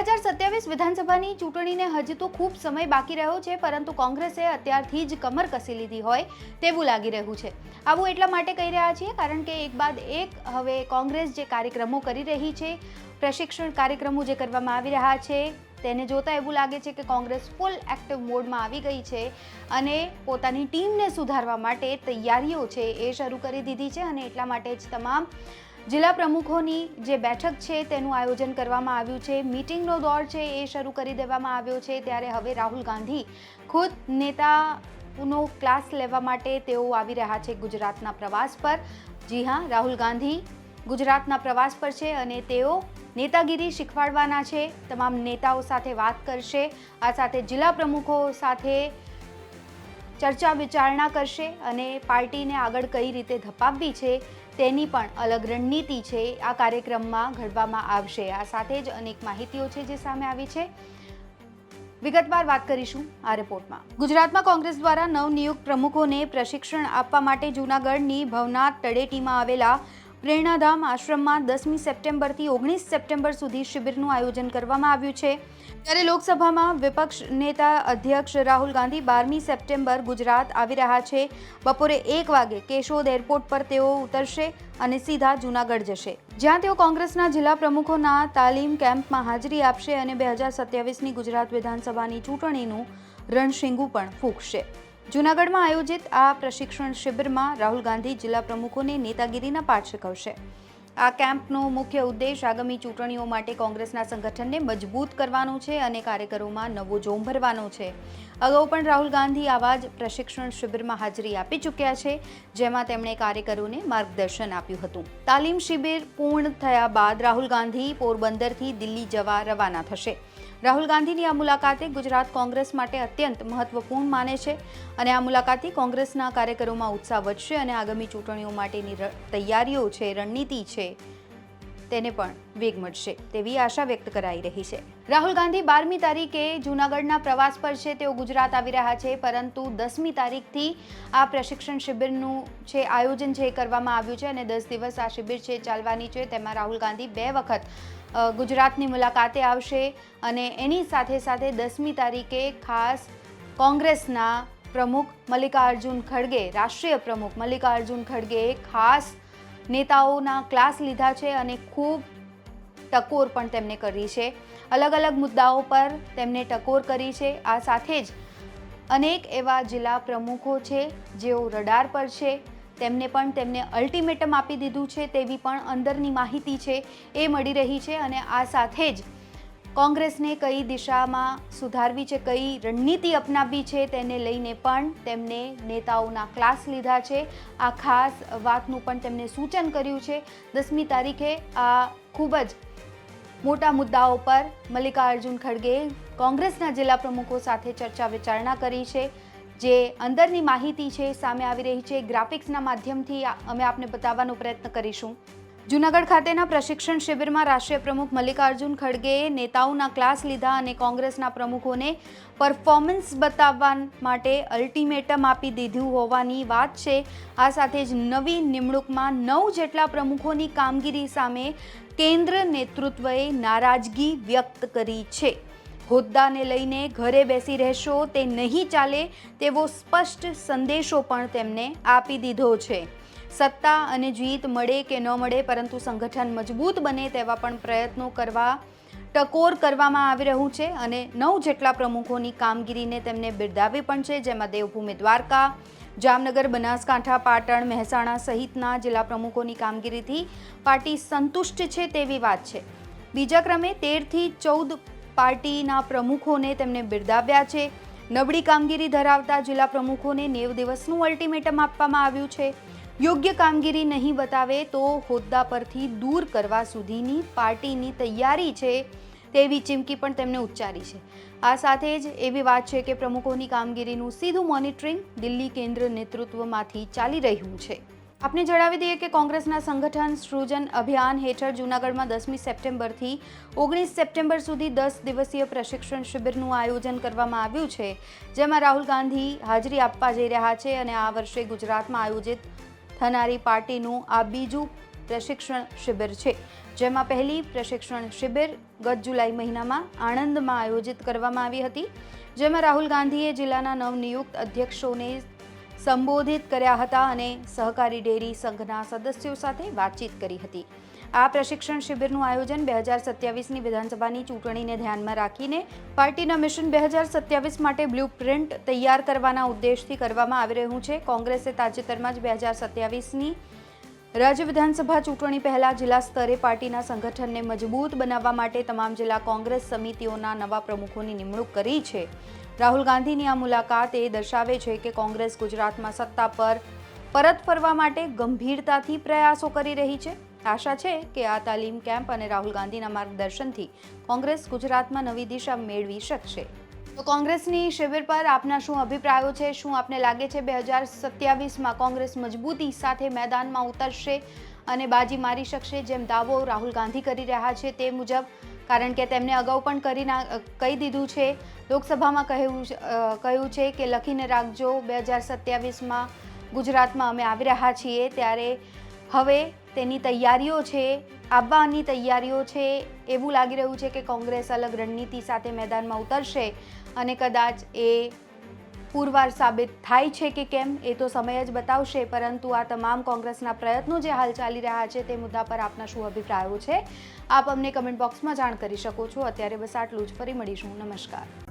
હજાર સત્યાવીસ વિધાનસભાની ચૂંટણીને હજી તો ખૂબ સમય બાકી રહ્યો છે, પરંતુ કોંગ્રેસે અત્યારથી જ કમર કસી લીધી હોય તેવું લાગી રહ્યું છે. આવું એટલા માટે કહી રહ્યા છીએ, કારણ કે એક બાદ એક હવે કોંગ્રેસ જે કાર્યક્રમો કરી રહી છે, પ્રશિક્ષણ કાર્યક્રમો જે કરવામાં આવી રહ્યા છે, તેને જોતાં એવું લાગે છે કે કોંગ્રેસ ફૂલ એક્ટિવ મોડમાં આવી ગઈ છે અને પોતાની ટીમને સુધારવા માટે તૈયારીઓ છે એ શરૂ કરી દીધી છે અને એટલા માટે જ તમામ જિલ્લા પ્રમુખોની જે બેઠક છે તેનું આયોજન કરવામાં આવ્યું છે. મીટિંગનો દોર છે એ શરૂ કરી દેવામાં આવ્યો છે. ત્યારે હવે રાહુલ ગાંધી ખુદ નેતાનો ક્લાસ લેવા માટે તેઓ આવી રહ્યા છે ગુજરાતના પ્રવાસ પર. જી હા, રાહુલ ગાંધી ગુજરાતના પ્રવાસ પર છે અને તેઓ નેતાગીરી શીખવાડવાના છે. તમામ નેતાઓ સાથે વાત કરશે. આ સાથે જિલ્લા પ્રમુખો સાથે ચર્ચા વિચારણા કરશે અને પાર્ટીને આગળ કઈ રીતે ધપાવવી છે તેની પણ અલગ રણનીતિ છે આ કાર્યક્રમમાં ઘડવામાં આવશે. આ સાથે જ અનેક માહિતીઓ છે જે સામે આવી છે. વિગતવાર વાત કરીશું આ રિપોર્ટમાં. ગુજરાતમાં કોંગ્રેસ દ્વારા નવનિયુક્ત પ્રમુખોને પ્રશિક્ષણ આપવા માટે જૂનાગઢની ભવનાથ તળેટીમાં આવેલા પ્રેરણાધામ આશ્રમમાં દસમી સપ્ટેમ્બરથી ઓગણીસ સપ્ટેમ્બર સુધી શિબિરનું આયોજન કરવામાં આવ્યું છે. ત્યારે લોકસભામાં વિપક્ષ નેતા અધ્યક્ષ રાહુલ ગાંધી બારમી સપ્ટેમ્બર ગુજરાત આવી રહ્યા છે. બપોરે એક વાગે કેશોદ એરપોર્ટ પર તેઓ ઉતરશે અને સીધા જૂનાગઢ જશે. જ્યાં તેઓ કોંગ્રેસના જિલ્લા પ્રમુખોના તાલીમ કેમ્પમાં હાજરી આપશે અને બે હજાર સત્યાવીસની ગુજરાત વિધાનસભાની ચૂંટણીનું રણશીંગું પણ ફૂંકશે. જૂનાગઢમાં આયોજિત આ પ્રશિક્ષણ શિબિરમાં રાહુલ ગાંધી જિલ્લા પ્રમુખોને નેતાગીરીના પાઠ શીખવશે. આ કેમ્પનો મુખ્ય ઉદ્દેશ આગામી ચૂંટણીઓ માટે કોંગ્રેસના સંગઠનને મજબૂત કરવાનો છે અને કાર્યકરોમાં નવો જોમ ભરવાનો છે. અગાઉ પણ રાહુલ ગાંધી આવા જ પ્રશિક્ષણ શિબિરમાં હાજરી આપી ચૂક્યા છે, જેમાં તેમણે કાર્યકરોને માર્ગદર્શન આપ્યું હતું. તાલીમ શિબિર પૂર્ણ થયા બાદ રાહુલ ગાંધી પોરબંદરથી દિલ્હી જવા રવાના થશે. રાહુલ ગાંધીની આ મુલાકાતે ગુજરાત કોંગ્રેસ માટે અત્યંત મહત્વપૂર્ણ માને છે અને આ મુલાકાતથી કોંગ્રેસના કાર્યકરોમાં ઉત્સાહ વધશે અને આગામી ચૂંટણીઓ માટેની તૈયારીઓ છે, રણનીતિ છે. તેને પણ વેગ મળશે તેવી આશા વ્યક્ત કરાઈ રહી છે. રાહુલ ગાંધી બારમી તારીખે જૂનાગઢના પ્રવાસ પર છે. તેઓ ગુજરાત આવી રહ્યા છે, પરંતુ દસમી તારીખથી આ પ્રશિક્ષણ શિબિરનું છે આયોજન છે એ કરવામાં આવ્યું છે અને દસ દિવસ આ શિબિર છે ચાલવાની છે. તેમાં રાહુલ ગાંધી બે વખત ગુજરાતની મુલાકાતે આવશે અને એની સાથે સાથે દસમી તારીખે ખાસ કોંગ્રેસના પ્રમુખ મલ્લિકાર્જુન ખડગે, રાષ્ટ્રીય પ્રમુખ મલ્લિકાર્જુન ખડગે ખાસ નેતાઓના ક્લાસ લીધા છે અને ખૂબ ટકોર પણ તેમને કરી છે. અલગ અલગ મુદ્દાઓ પર તેમને ટકોર કરી છે. આ સાથે જ અનેક એવા જિલ્લા પ્રમુખો છે જેઓ રડાર પર છે. તેમને પણ તેમને અલ્ટિમેટમ આપી દીધું છે તેવી પણ અંદરની માહિતી છે. એ મળી રહી છે અને આ સાથે જ કોંગ્રેસને કઈ દિશામાં સુધારવી છે, કઈ રણનીતિ અપનાવવી છે તેને લઈને પણ તેમને નેતાઓના ક્લાસ લીધા છે. આ ખાસ વાતનું પણ તેમને સૂચન કર્યું છે. દસમી તારીખે આ ખૂબ જ મોટા મુદ્દાઓ પર મલ્લિકાર્જુન ખડગે કોંગ્રેસના જિલ્લા પ્રમુખો સાથે ચર્ચા વિચારણા કરી છે. જે અંદરની માહિતી છે, સામે આવી રહી છે. ગ્રાફિક્સના માધ્યમથી અમે આપને બતાવવાનો પ્રયત્ન કરીશું. જૂનાગઢ ખાતેના પ્રશિક્ષણ શિબિરમાં રાષ્ટ્રીય પ્રમુખ મલ્લિકાર્જુન ખડગેએ નેતાઓના ક્લાસ લીધા અને કોંગ્રેસના પ્રમુખોને પરફોર્મન્સ બતાવવા માટે અલ્ટિમેટમ આપી દીધું હોવાની વાત છે. આ સાથે જ નવી નિમણૂકમાં નવ જેટલા પ્રમુખોની કામગીરી સામે કેન્દ્ર નેતૃત્વએ નારાજગી વ્યક્ત કરી છે. હોદ્દાને લઈને ઘરે બેસી રહેશો તે નહીં ચાલે તેવો સ્પષ્ટ સંદેશો પણ તેમને આપી દીધો છે. સત્તા અને જીત મળે કે ન મળે, પરંતુ સંગઠન મજબૂત બને તેવા પણ પ્રયત્નો કરવા, ટકોર કરવામાં આવી રહ્યું છે અને નવ જેટલા પ્રમુખોની કામગીરીને તેમને બિરદાવી પણ છે, જેમાં દેવભૂમિ દ્વારકા, જામનગર, બનાસકાંઠા, પાટણ, મહેસાણા સહિતના જિલ્લા પ્રમુખોની કામગીરીથી પાર્ટી સંતુષ્ટ છે તેવી વાત છે. બીજા ક્રમે તેરથી ચૌદ પાર્ટીના પ્રમુખોને તેમને બિરદાવ્યા છે. નબળી કામગીરી ધરાવતા જિલ્લા પ્રમુખોને નેવ દિવસનું અલ્ટિમેટમ આપવામાં આવ્યું છે. યોગ્ય કામગીરી નહીં બતાવે તો હોદ્દા પરથી દૂર કરવા સુધીની પાર્ટીની તૈયારી છે તેવી ચીમકી પણ તેમણે ઉચ્ચારી છે. આ સાથે જ એવી વાત છે કે પ્રમુખોની કામગીરીનું સીધું મોનિટરિંગ દિલ્હી કેન્દ્ર નેતૃત્વમાંથી ચાલી રહ્યું છે. આપને જણાવી દઈએ કે કોંગ્રેસના સંગઠન સૃજન અભિયાન હેઠળ જૂનાગઢમાં દસમી સપ્ટેમ્બરથી ઓગણીસ સપ્ટેમ્બર સુધી દસ દિવસીય પ્રશિક્ષણ શિબિરનું આયોજન કરવામાં આવ્યું છે, જેમાં રાહુલ ગાંધી હાજરી આપવા જઈ રહ્યા છે અને આ વર્ષે ગુજરાતમાં આયોજિત થનારી પાર્ટીનું આ બીજું પ્રશિક્ષણ શિબિર છે, જેમાં પહેલી પ્રશિક્ષણ શિબિર ગત જુલાઈ મહિનામાં આણંદમાં આયોજિત કરવામાં આવી હતી, જેમાં રાહુલ ગાંધીએ જિલ્લાના નવનિયુક્ત અધ્યક્ષોને સંબોધિત કર્યા હતા અને સહકારી ડેરી સંઘના સદસ્યો સાથે વાતચીત કરી હતી. આ પ્રશિક્ષણ શિબિરનું આયોજન બે હજાર સત્યાવીસની વિધાનસભાની ચૂંટણીને ધ્યાનમાં રાખીને પાર્ટીના મિશન બે હજાર સત્યાવીસ માટે બ્લુ પ્રિન્ટ તૈયાર કરવાના ઉદ્દેશથી કરવામાં આવી રહ્યું છે. કોંગ્રેસે તાજેતરમાં જ બે હજાર સત્યાવીસની રાજ્ય વિધાનસભા ચૂંટણી પહેલાં જિલ્લા સ્તરે પાર્ટીના સંગઠનને મજબૂત બનાવવા માટે તમામ જિલ્લા કોંગ્રેસ સમિતિઓના નવા પ્રમુખોની નિમણૂક કરી છે. રાહુલ ગાંધીની આ મુલાકાત એ દર્શાવે છે કે કોંગ્રેસ ગુજરાતમાં સત્તા પર પરત ફરવા માટે ગંભીરતાથી પ્રયાસો કરી રહી છે. આશા છે કે આ તાલીમ કેમ્પ અને રાહુલ ગાંધીના માર્ગદર્શનથી કોંગ્રેસ ગુજરાતમાં નવી દિશા મેળવી શકશે. તો કોંગ્રેસની શિબિર પર આપના શું અભિપ્રાયો છે? શું આપને લાગે છે બે હજાર સત્યાવીસમાં કોંગ્રેસ મજબૂતી સાથે મેદાનમાં ઉતરશે અને બાજી મારી શકશે? જેમ દાવો રાહુલ ગાંધી કરી રહ્યા છે તે મુજબ કારણ કે તેમણે અગાઉ પણ કરી ના કહી દીધું છે. લોકસભામાં કહ્યું કહ્યું છે કે લખીને રાખજો, બે હજાર સત્યાવીસમાં ગુજરાતમાં અમે આવી રહ્યા છીએ, ત્યારે હવે તેની તૈયારીઓ છે, આવવાની તૈયારીઓ છે, એવું લાગી રહ્યું છે કે કોંગ્રેસ અલગ રણનીતિ સાથે મેદાનમાં ઉતરશે અને કદાચ એ પુરવાર સાબિત થાય છે કે કેમ, એ તો સમય જ બતાવશે, પરંતુ આ તમામ કોંગ્રેસના પ્રયત્નો જે હાલ ચાલી રહ્યા છે તે મુદ્દા પર આપના શું અભિપ્રાયો છે, આપ અમને કમેન્ટ બોક્સમાં જાણ કરી શકો છો. અત્યારે બસ આટલું જ. ફરી મળીશું. નમસ્કાર.